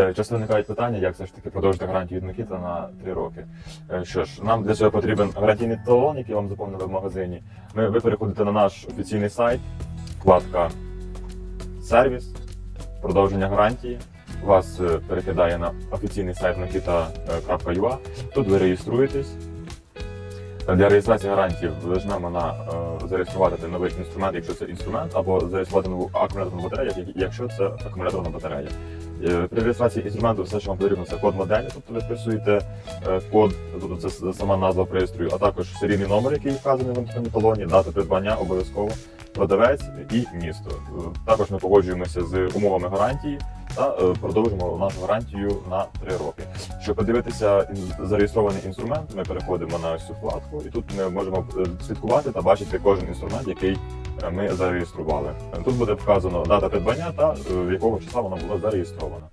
Е, Часто виникають питання, як все ж таки продовжити гарантію від Микіта на 3 роки. Е, Що ж, нам для цього потрібен гарантійний талон, який вам заповнили в магазині. Ми, ви переходите на наш офіційний сайт, вкладка сервіс, продовження гарантії. Вас е, перекидає на офіційний сайт nakita.ua. Тут ви реєструєтесь. Для реєстрації гарантії на е, зареєструвати новий інструмент, якщо це інструмент, або зареєструвати нову акумуляторну батарею, якщо це акумуляторна батарея. Е, При реєстрації інструменту все, що вам потрібно, це код моделі, тобто ви вписуєте е, код, тобто це сама назва пристрою, а також серійний номер, який вказаний в інтернет дата придбання обов'язково, продавець і місто. Е, Також ми погоджуємося з умовами гарантії та продовжимо нашу гарантію на 3 роки. Щоб подивитися зареєстрований інструмент, ми переходимо на ось цю вкладку, і тут ми можемо слідкувати та бачити кожен інструмент, який ми зареєстрували. Тут буде вказано дата придбання та в якого числа вона була зареєстровано.